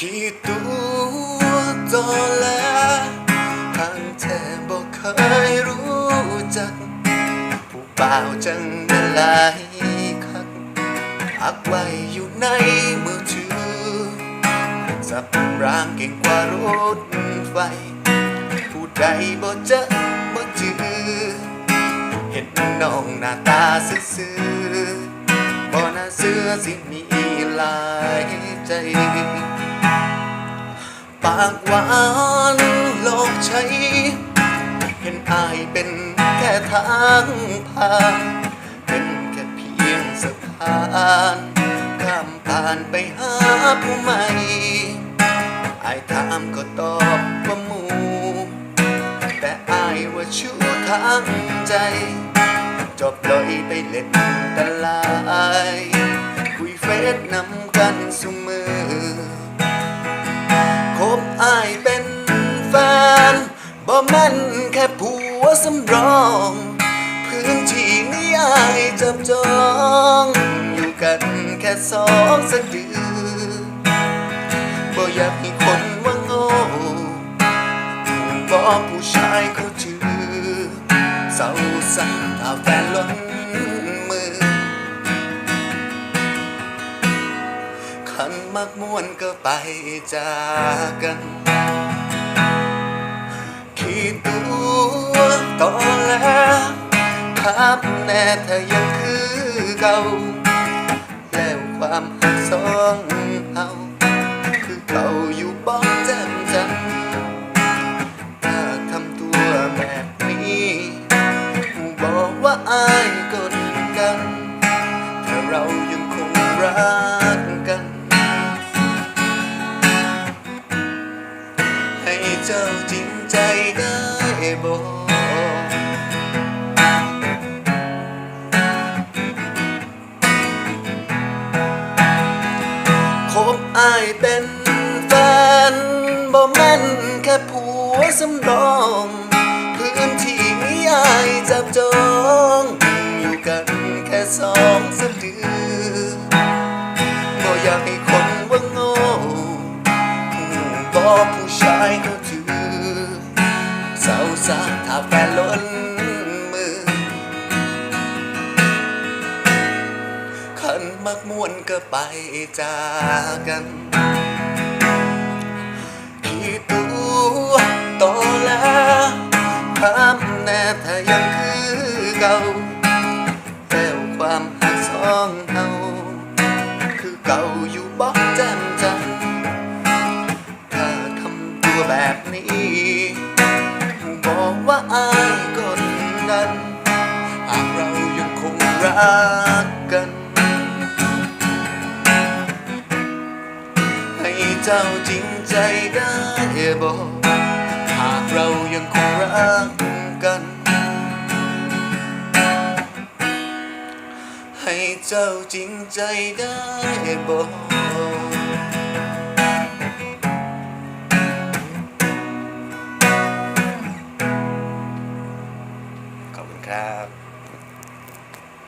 คิดตัวตอแลทางแท้บอกเคยรู้จัก ผู้บ่าวจังนั้นหลายคักอักไว้อยู่ในมือถือ สับรางเก่งกว่ารถไฟ ผู้ใดบ่เจอบ่จือ เห็นน้องหน้าตาซื่อๆบ่น่าเชื่อสิมีหลายใจ ปากหวานหลอกใช้ เห็นอายเป็นแค่ทางผ่าน เป็นแค่เพียงสะพานข้ามผ่านไปหาผู้ใหม่อายถามก็ตอบว่ามู แต่อายว่าชู้ทางใจ จบลอยไปเล่นตลาย คุยเฟซนำกันสุมือ ม่นแค่ผัวสำรอง พื้นที่นี้อายจับจอง อยู่กันแค่สองสะดือบ่อยากให้คนว่าโง่บอกผู้ชายเขาถือเศร้าสังถ้าแฟนล้นมือ ขันมักม่วนก็ไปจากกัน ตัวต่อแล้วครับแน่ถ้ายังคือเก่า แล้วความหักสองเฮาคือเก่าอยู่บ้องแจ่มจันถ้าทำตัวแบบนี้บอกว่าอายกดกัน ถ้าเรายังคงรัก เจ้าจริงใจได้บอกคบอายเป็นแฟนบ่แม่นแค่ผัวสำรองพื้นที่นี้อายจับจองอยู่กันแค่สองสะดือบ่อยากให้คนว่าโง่บอกผู้ ซาถ้าแฟนล้นมือ ขันมักม่วนก็ไปจากกันคิดตัวต่อแล้วถามแน่ถ้ายังคือเก่าแต่ความหักสองเฮาคือเก่าอยู่บอกแจ่มจันทร์ถ้าทำตัวแบบนี้ บอกว่าอายกดดันหากเรายังคงรักกัน ให้เจ้าจริงใจได้บอก หากเรายังคงรักกัน ให้เจ้าจริงใจได้บอก